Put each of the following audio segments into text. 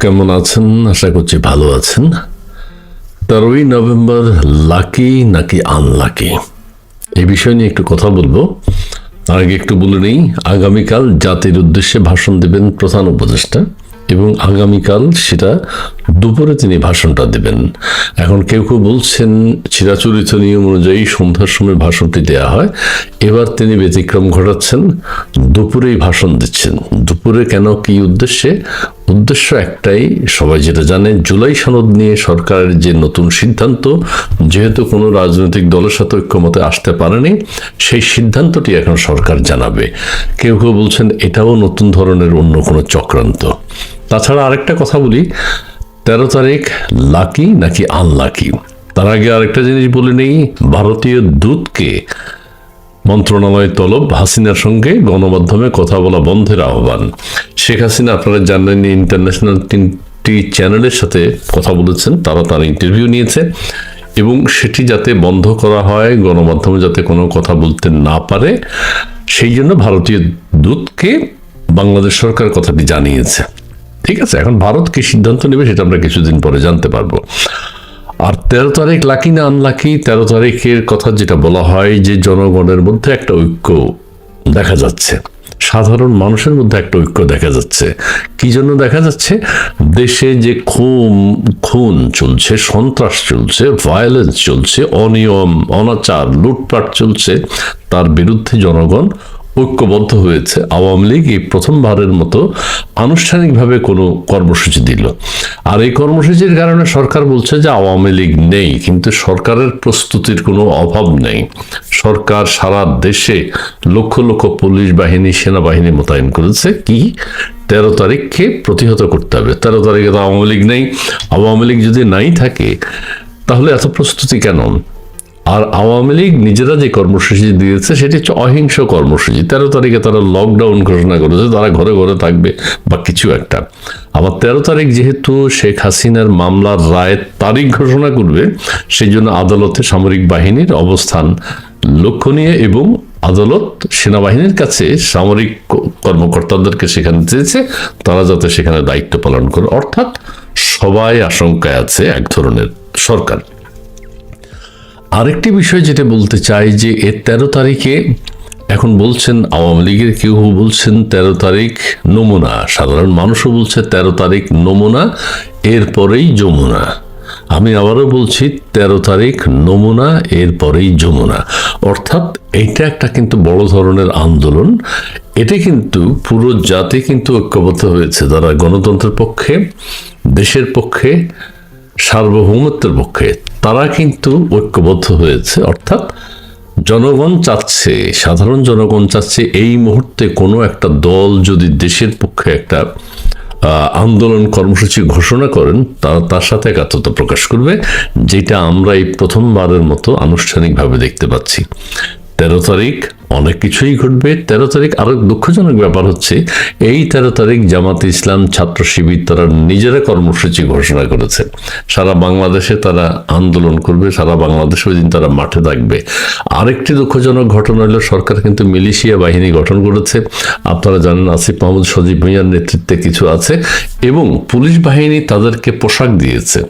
কেমন আছেন? আশা করছি ভালো আছেন। তেরোই নভেম্বর লাকি নাকি আনলাকি এই বিষয় নিয়ে একটু কথা বলব। তার আগে একটু বলে নেই, আগামীকাল জাতির উদ্দেশ্যে ভাষণ দেবেন প্রধান উপদেষ্টা এবং আগামীকাল সেটা দুপুরে তিনি ভাষণটা দেবেন। এখন কেউ কেউ বলছেন, চিরাচরিত নিয়ম অনুযায়ী সন্ধ্যার সময় ভাষণটি দেয়া হয়। এবার তিনি ব্যতিক্রম ঘটাচ্ছেন, দুপুরেই ভাষণ দিচ্ছেন। দুপুরে কেন, কি উদ্দেশ্যে? উদ্দেশ্য একটাই, সবাই যেটা জানে, জুলাই সনদ নিয়ে সরকারের যে নতুন সিদ্ধান্ত, যেহেতু কোনো রাজনৈতিক দলের সাথে ঐক্যমতে আসতে পারেনি, সেই সিদ্ধান্তটি এখন সরকার জানাবে। কেউ কেউ বলছেন, এটাও নতুন ধরনের অন্য কোনো চক্রান্ত। তাছাড়া আরেকটা কথা বলি তেরো তারিখ লাকি নাকি আনলাকি? তার আগে আরেকটা জিনিস বলে নেই, ভারতীয় দূতকে মন্ত্রণালয় তলব হাসিনার সঙ্গে গণমাধ্যমে কথা বলা বন্ধের আহ্বান। শেখ হাসিনা, আপনারা জানেন ইন্টারন্যাশনাল তিনটি চ্যানেলের সাথে কথা বলেছেন, তারা তার ইন্টারভিউ নিয়েছে এবং সেটি যাতে বন্ধ করা হয়, গণমাধ্যমে যাতে কোনো কথা বলতে না পারে, সেই জন্য ভারতীয় দূতকে বাংলাদেশ সরকার কথাটি জানিয়েছে। ঠিক আছে, এখন ভারত কি সিদ্ধান্ত নেবে সেটা আমরা কিছুদিন পরে জানতে পারব। আর তেরো তারিখ লাকি না আনলাকি তেরো তারিখের কথা যেটা বলা হয় যে জনগণের মধ্যে একটা ঐক্য দেখা যাচ্ছে। সাধারণ মানুষের মধ্যে একটা ঐক্য দেখা যাচ্ছে। কি জন্য দেখা যাচ্ছে? দেশে যে খুন খুন চলছে, সন্ত্রাস চলছে ভায়োলেন্স চলছে, অনিয়ম, অনাচার, লুটপাট চলছে, তার বিরুদ্ধে জনগণ ঐক্যবদ্ধ হয়েছে। আওয়ামী লীগ এই প্রথমবারের মতো আনুষ্ঠানিকভাবে কোনো কর্মসূচি দিল। আর এই কর্মসূচির কারণে সরকার বলছে যে আওয়ামী লীগ নেই, কিন্তু সরকারের প্রস্তুতির কোনো অভাব নেই। সরকার সারা দেশে লক্ষ লক্ষ পুলিশ বাহিনী, সেনাবাহিনী মোতায়েন করেছে। কি? তেরো তারিখকে প্রতিহত করতে হবে। তেরো তারিখে তো আওয়ামী লীগ নেই। আওয়ামী লীগ যদি নাই থাকে, তাহলে এত প্রস্তুতি কেন? আর আওয়ামী লীগ নিজেরা যে কর্মসূচি দিয়েছে, সেটি হচ্ছে অহিংস কর্মসূচি। তেরো তারিখে তারা লকডাউন ঘোষণা করেছে, তারা ঘরে ঘরে থাকবে বা কিছু একটা। আবার তেরো তারিখ যেহেতু শেখ হাসিনার মামলার রায়ের তারিখ ঘোষণা করবে, সেই জন্য আদালতে সামরিক বাহিনীর অবস্থান লক্ষণীয় এবং আদালত সেনাবাহিনীর কাছে সামরিক কর্মকর্তাদেরকে সেখানে দিয়েছে তারা যাতে সেখানে দায়িত্ব পালন করে। অর্থাৎ সবাই আশঙ্কায় আছে এক ধরনের সরকার। আরেকটি বিষয় যেটা বলতে চাই যে এর তেরো তারিখে এখন বলছেন আওয়ামী লীগের কেউ বলছেন তেরো তারিখ নমুনা। সাধারণ মানুষও বলছে তেরো তারিখ নমুনা, এরপরেই যমুনা। আমি আবারও বলছি তেরো তারিখ নমুনা, এরপরেই যমুনা। অর্থাৎ এইটা একটা কিন্তু বড় ধরনের আন্দোলন। এটা কিন্তু পুরো জাতি কিন্তু ঐক্যবদ্ধ হয়েছে। যারা গণতন্ত্রের পক্ষে, দেশের পক্ষে সার্বভৌমত্বের পক্ষে, তারা কিন্তু ঐক্যবদ্ধ হয়েছে। অর্থাৎ জনগণ চাচ্ছে, সাধারণ জনগণ চাচ্ছে এই মুহূর্তে কোনো একটা দল যদি দেশের পক্ষে একটা আন্দোলন কর্মসূচি ঘোষণা করেন তারা তার সাথে একাত্মতা প্রকাশ করবে, যেটা আমরা এই প্রথমবারের মতো আনুষ্ঠানিকভাবে দেখতে পাচ্ছি। তেরো তারিখ অনেক কিছুই ঘটবে। তেরো তারিখ আরও দুঃখজনক ব্যাপার হচ্ছে, এই তেরো তারিখ জামাত ইসলাম ছাত্র শিবির তারা নিজেরা কর্মসূচি ঘোষণা করেছে। সারা বাংলাদেশে তারা আন্দোলন করবে, সারা বাংলাদেশে ওই দিন তারা মাঠে থাকবে। আরেকটি দুঃখজনক ঘটনা হলো, সরকার কিন্তু মিলিশিয়া বাহিনী গঠন করেছে। আপনারা জানেন, আসিফ মাহমুদ, সজীব ভুঁইয়ার নেতৃত্বে কিছু আছে এবং পুলিশ বাহিনী তাদেরকে পোশাক দিয়েছে।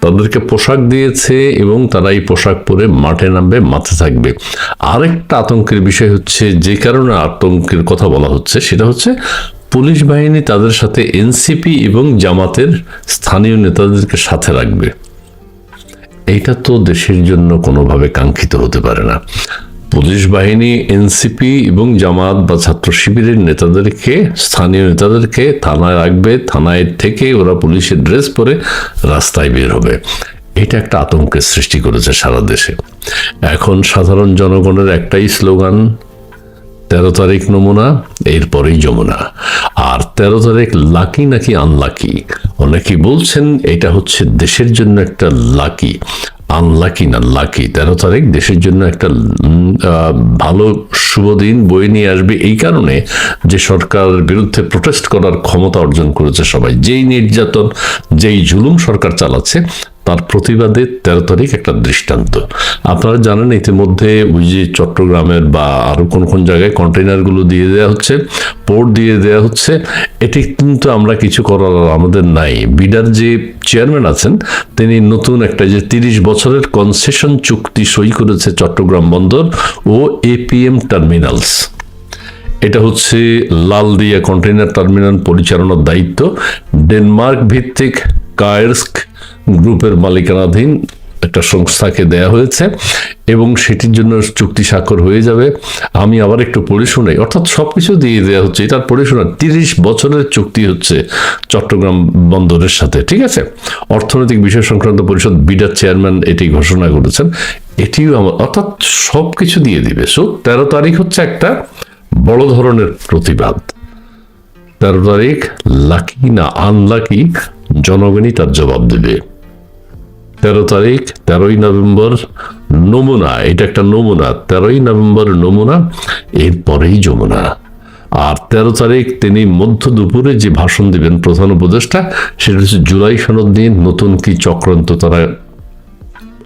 তাদেরকে পোশাক দিয়েছে এবং তারা এই পোশাক পরে মাঠে নামবে, মাঠে থাকবে। আরেকটা আতঙ্কের বিষয় হচ্ছে, যে কারণে আতঙ্কের কথা বলা হচ্ছে, সেটা হচ্ছে পুলিশ বাহিনী তাদের সাথে এনসিপি এবং জামাতের স্থানীয় নেতাদেরকে সাথে রাখবে। এইটা তো দেশের জন্য কোনোভাবে কাঙ্ক্ষিত হতে পারে না। পুলিশ বাহিনী, এনসিপি এবং জামাত বা ছাত্র শিবিরের নেতাদেরকে, স্থানীয় নেতাদেরকে থানায় রাখবে, থানায় থেকে ওরা পুলিশের ড্রেস পরে রাস্তায় বের হবে। এটা একটা আতঙ্কের সৃষ্টি করেছে সারা দেশে। এখন সাধারণ জনগণের একটাই স্লোগান, তেরো তারিখ নমুনা, এরপরেই যমুনা। আর তেরো তারিখ লাকি নাকি আনলাকি? অনেকে বলছেন এটা হচ্ছে দেশের জন্য একটা লাকি। আনলাকি না লাকি তেরো তারিখ, দেশের জন্য একটা ভালো, শুভ দিন বয়ে নিয়ে আসবে এই কারণে যে সরকার বিরুদ্ধে প্রোটেস্ট করার ক্ষমতা অর্জন করেছে সবাই। যেই নির্যাতন, যেই জুলুম সরকার চালাচ্ছে তার প্রতিবাদে তেরো তারিখ একটা দৃষ্টান্ত। আপনারা জানেন ইতিমধ্যে ওই যে চট্টগ্রামের বা আরও কোন কোন জায়গায় কন্টেইনারগুলো দিয়ে দেওয়া হচ্ছে, পোর্ট দিয়ে দেওয়া হচ্ছে। এটি কিন্তু আমরা কিছু করার আমাদের নাই। বিডার যে চেয়ারম্যান আছেন, তিনি নতুন একটা যে তিরিশ বছরের কনসেশন চুক্তি সই করেছে চট্টগ্রাম বন্দর ও এপিএম টার্মিনালস। এটা হচ্ছে লালদিয়া কন্টেইনার টার্মিনাল পরিচালনার দায়িত্ব। ডেনমার্ক ভিত্তিক কায়ার্স্ক গ্রুপের মালিকানাধীন একটা সংস্থাকে দেয়া হয়েছে এবং সেটির জন্য চুক্তি স্বাক্ষর হয়ে যাবে। আমি আবার একটু পড়ে শুনাই। অর্থাৎ সবকিছু দিয়ে দেওয়া হচ্ছে। এটার পড়ে শোনা, তিরিশ বছরের চুক্তি হচ্ছে চট্টগ্রাম বন্দরের সাথে, ঠিক আছে? অর্থনৈতিক বিষয় সংক্রান্ত পরিষদ বিডার চেয়ারম্যান এটি ঘোষণা করেছেন। এটিও আমার, অর্থাৎ সব কিছু দিয়ে দিবে। সো তেরো তারিখ হচ্ছে একটা বড় ধরনের প্রতিবাদ। তেরো তারিখ, লাকি না আনলাকি জনগণই তার জবাব দেবে। তেরো তারিখ, তেরোই নভেম্বর নমুনা, এটা একটা নমুনা, তেরোই নভেম্বর নমুনা, এরপরেই যমুনা। আর তেরো তারিখ তিনি মধ্য দুপুরে যে ভাষণ দিবেন প্রধান উপদেষ্টা, সেটা হচ্ছে জুলাই সনদ নিয়ে নতুন কি চক্রান্ত তারা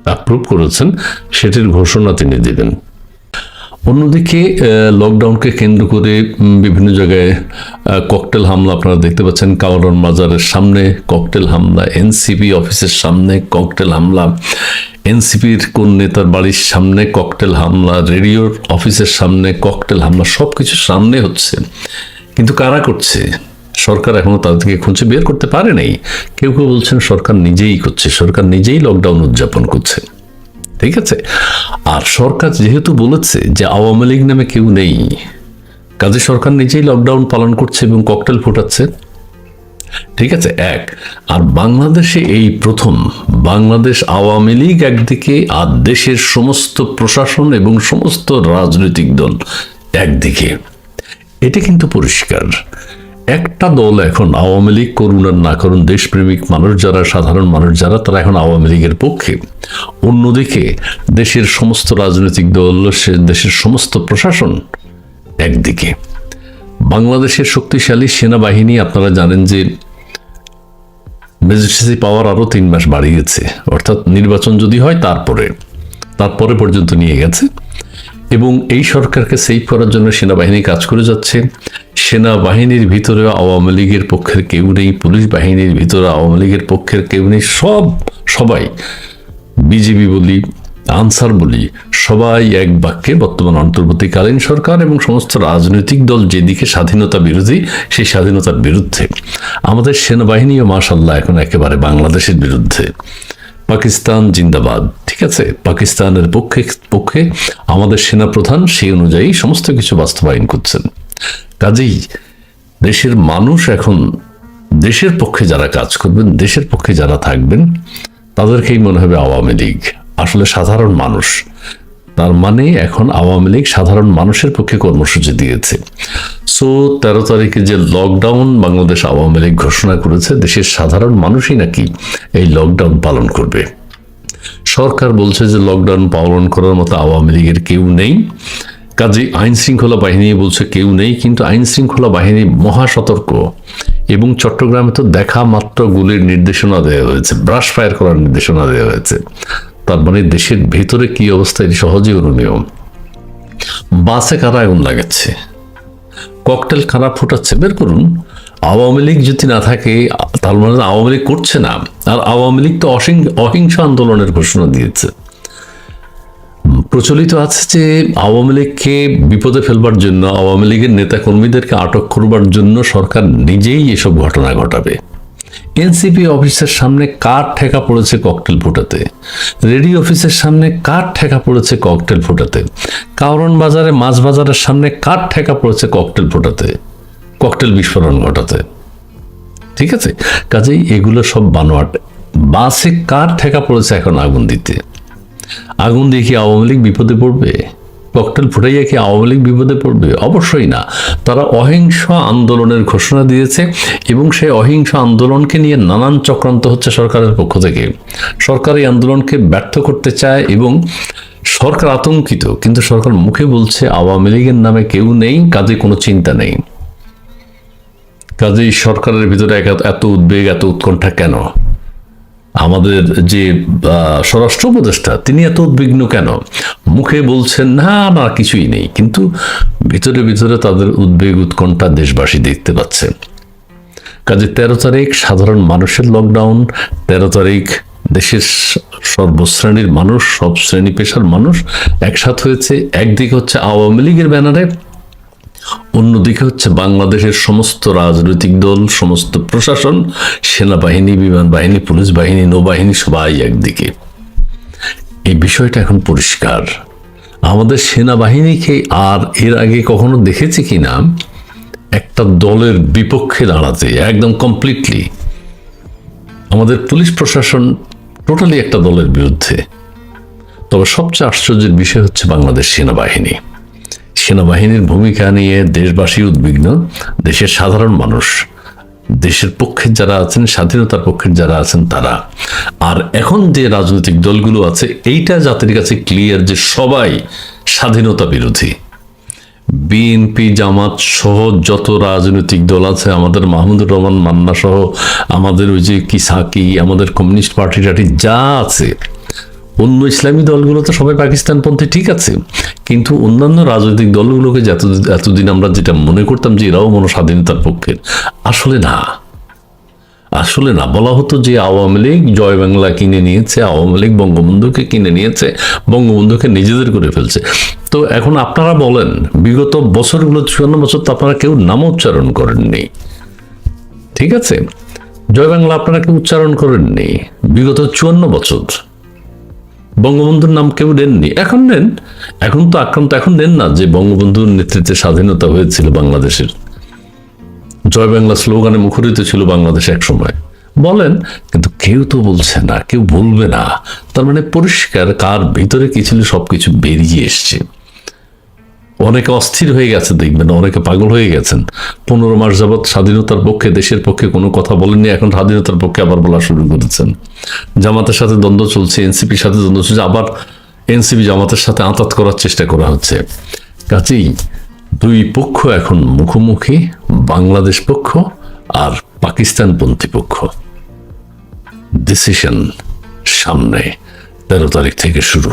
অ্যাপ্রুভ করেছেন, সেটির ঘোষণা তিনি দিবেন। অন্যদিকে লকডাউনকে কেন্দ্র করে বিভিন্ন জায়গায় ককটেল হামলা আপনারা দেখতে পাচ্ছেন। কাওয়ারন মাজারের সামনে ককটেল হামলা এনসিপি অফিসের সামনে ককটেল হামলা। এনসিপির কোন নেতার বাড়ির সামনে ককটেল হামলা রেডিওর অফিসের সামনে ককটেল হামলা সব কিছু সামনে হচ্ছে। কিন্তু কারা করছে? সরকার এখনও তাদেরকে খুঁজে বের করতে পারে নাই কেউ কেউ বলছেন সরকার নিজেই করছে, সরকার নিজেই লকডাউন উদযাপন করছে। ঠিক আছে? আর সরকার যেহেতু বলেছে যে আওয়ামী লীগ নামে কেউ নেই, কাজে সরকার নিজেই লকডাউন পালন করছে এবং ককটেল ফোটাচ্ছে। ঠিক আছে? এক, আর বাংলাদেশে এই প্রথম, বাংলাদেশ আওয়ামী লীগ একদিকে আর দেশের সমস্ত প্রশাসন এবং সমস্ত রাজনৈতিক দল একদিকে। এটা কিন্তু পরিষ্কার। একটা দল এখন আওয়ামী লীগ করুন আর না করুন দেশপ্রেমিক মানুষ যারা, সাধারণ মানুষ যারা, তারা এখন আওয়ামী লীগের পক্ষে। অন্যদিকে, দেশের সমস্ত রাজনৈতিক দল দেশের সমস্ত প্রশাসন একদিকে। বাংলাদেশের শক্তিশালী সেনাবাহিনী, আপনারা জানেন যে মেজিস্ট্রেসি পাওয়ার আরও তিন মাস বাড়িয়েছে। অর্থাৎ নির্বাচন যদি হয়, তারপরে তারপরে পর্যন্ত নিয়ে গেছে। এবং এই সরকারকে সেভ করার জন্য সেনাবাহিনী কাজ করে যাচ্ছে। সেনাবাহিনীর ভিতরে আওয়ামী লীগের পক্ষের কেউ নেই, পুলিশ বাহিনীর ভিতরে আওয়ামী লীগের পক্ষের কেউ নেই, সব সবাই বিজেপি বলি, আনসার বলি, সবাই এক বাক্যে বর্তমান অন্তর্বর্তীকালীন সরকার এবং সমস্ত রাজনৈতিক দল যেদিকে স্বাধীনতা বিরোধী, সেই স্বাধীনতার বিরুদ্ধে। আমাদের সেনাবাহিনীও মাশাল্লাহ এখন একেবারে বাংলাদেশের বিরুদ্ধে। পাকিস্তান জিন্দাবাদ, ঠিক আছে? পাকিস্তানের পক্ষে পক্ষে আমাদের সেনাপ্রধান সেই অনুযায়ী সমস্ত কিছু বাস্তবায়ন করছেন। কাজেই দেশের মানুষ এখন দেশের পক্ষে যারা কাজ করবেন, দেশের পক্ষে যারা থাকবেন, তাদেরকেই মনে হবে আওয়ামী লীগ। আসলে সাধারণ মানুষ। তার মানে এখন আওয়ামী লীগ সাধারণ মানুষের পক্ষে কর্মসূচি দিয়েছে। সো, তেরো তারিখে যে লকডাউন বাংলাদেশ আওয়ামী লীগ ঘোষণা করেছে, দেশের সাধারণ মানুষই নাকি এই লকডাউন পালন করবে। সরকার বলছে যে লকডাউন পালন করার মতো আওয়ামী লীগের কেউ নেই। কাজে আইন শৃঙ্খলা বাহিনী বলছে কেউ নেই, কিন্তু আইন শৃঙ্খলা বাহিনী মহা সতর্ক এবং চট্টগ্রামে তো দেখা মাত্র গুলির নির্দেশনা দেওয়া হয়েছে, ব্রাশ ফায়ার করার নির্দেশনা দেওয়া হয়েছে। তার মানে দেশের ভেতরে কি অবস্থা, এটি সহজেই অনুমেয় বাসে কারা আগুন লাগাচ্ছে? ককটেল কারা ফুটাচ্ছে? বের করুন। আওয়ামী লীগ যদি না থাকে, তার মানে আওয়ামী লীগ করছে না। আর আওয়ামী লীগ তো অসিং- অহিংস আন্দোলনের ঘোষণা দিয়েছে। প্রচলিত আছে যে আওয়ামী লীগকে বিপদে ফেলবার জন্য, আওয়ামী লীগের নেতাকর্মীদেরকে আটক করবার জন্য সরকার নিজেই এসব ঘটনা ঘটাবে। এনসিপি অফিসের সামনে কার ঠেকা পড়েছে ককটেল ফুটাতে? রেডি অফিসের সামনে কার ঠেকা পড়েছে ককটেল ফুটাতে? কাউরন বাজারে, মাছ বাজারের সামনে কার ঠেকা পড়েছে ককটেল ফুটাতে? ককটেল বিস্ফোরণ ঘটাতে। ঠিক আছে? কাজেই এগুলো সব বানোয়াট। বাসে কার ঠেকা পড়েছে এখন আগুন দিতে? আগুন দিয়ে কি আওয়ামী লীগ বিপদে পড়বে? ককটেল ফুটাইয়া কি আওয়ামী লীগ বিপদে পড়বে? অবশ্যই না। তারা অহিংস আন্দোলনের ঘোষণা দিয়েছে এবং সেই অহিংস আন্দোলনকে নিয়ে নানান চক্রান্ত হচ্ছে সরকারের পক্ষ থেকে। সরকার এই আন্দোলনকে ব্যর্থ করতে চায় এবং সরকার আতঙ্কিত, কিন্তু সরকার মুখে বলছে আওয়ামী লীগের নামে কেউ নেই, কাজে কোনো চিন্তা নেই। কাজেই সরকারের ভিতরে এত উদ্বেগ, এত উৎকণ্ঠা কেন? আমাদের যে স্বরাষ্ট্র উপদেষ্টা, তিনি এত উদ্বিগ্ন কেন? মুখে বলছেন, না না, কিছুই নেই। কিন্তু ভিতরে ভিতরে তাদের উদ্বেগ উৎকণ্ঠা দেশবাসী দেখতে পাচ্ছে। কাজে তেরো তারিখ সাধারণ মানুষের লকডাউন তেরো তারিখ দেশের সর্বশ্রেণীর মানুষ, সব শ্রেণি পেশার মানুষ একসাথ হয়েছে। একদিকে হচ্ছে আওয়ামী লীগের ব্যানারে অন্যদিকে হচ্ছে বাংলাদেশের সমস্ত রাজনৈতিক দল, সমস্ত প্রশাসন, সেনাবাহিনী, বিমান বাহিনী, পুলিশ বাহিনী, নৌবাহিনী সবাই একদিকে। এই বিষয়টা এখন পরিষ্কার। আমাদের সেনাবাহিনীকে আর এর আগে কখনো দেখেছি কিনা? একটা দলের বিপক্ষে দাঁড়াতে, একদম কমপ্লিটলি আমাদের পুলিশ প্রশাসন টোটালি একটা দলের বিরুদ্ধে। তবে সবচেয়ে আশ্চর্যের বিষয় হচ্ছে বাংলাদেশ সেনাবাহিনী। সেনাবাহিনীর ভূমিকা নিয়ে দেশবাসী উদ্বিগ্ন, দেশের সাধারণ মানুষ, দেশের পক্ষে যারা আছেন, স্বাধীনতার পক্ষের যারা আছেন তারা। আর এখন যে রাজনৈতিক দলগুলো আছে, এইটা জাতির কাছে ক্লিয়ার যে সবাই স্বাধীনতা বিরোধী। বিএনপি জামাত সহ যত রাজনৈতিক দল আছে, আমাদের মাহমুদুর রহমান, মান্না সহ, আমাদের ওই যে কিসাকি, আমাদের কমিউনিস্ট পার্টি টাটি যা আছে অন্য ইসলামী দলগুলো তো সবাই পাকিস্তানপন্থী, ঠিক আছে। কিন্তু অন্যান্য রাজনৈতিক দলগুলোকে এতদিন আমরা যেটা মনে করতাম যে এরাও মনে স্বাধীনতার পক্ষের, আসলে না। আসলে না, বলা হতো যে আওয়ামী লীগ জয় বাংলা কিনে নিয়েছে, আওয়ামী লীগ বঙ্গবন্ধুকে কিনে নিয়েছে, বঙ্গবন্ধুকে নিজেদের করে ফেলছে। তো এখন আপনারা বলেন, বিগত বছরগুলো, চুয়ান্ন বছর তো আপনারা কেউ নাম উচ্চারণ করেননি। ঠিক আছে? জয় বাংলা আপনারা কেউ উচ্চারণ করেননি। বিগত চুয়ান্ন বছর। বঙ্গবন্ধুর নাম কেউ নেননি। এখন নেন। এখন তো আক্রান্ত, এখন নেন না যে বঙ্গবন্ধুর নেতৃত্বে স্বাধীনতা হয়েছিল বাংলাদেশের। জয় বাংলা স্লোগানে মুখরিত ছিল বাংলাদেশ এক সময়। বলেন, কিন্তু কেউ তো বলছে না, কেউ বলবে না। তার মানে পরিষ্কার, কার ভিতরে কি ছিল সবকিছু বেরিয়ে এসছে। অনেকে অস্থির হয়ে গেছে দেখবেন, অনেকে পাগল হয়ে গেছেন। পনেরো মাস যাবৎ স্বাধীনতার পক্ষে, দেশের পক্ষে কোনো কথা বলেননি, এখন স্বাধীনতার পক্ষে আবার বলা শুরু করেছেন। জামাতের সাথে দ্বন্দ্ব চলছে, এনসিপির সাথে দ্বন্দ্ব চলছে, আবার এনসিপি জামাতের সাথে আঁতাত করার চেষ্টা করা হচ্ছে। কাজেই দুই পক্ষ এখন মুখোমুখি, বাংলাদেশ পক্ষ আর পাকিস্তানপন্থী পক্ষ। ডিসিশন সামনে, তেরো তারিখ থেকে শুরু।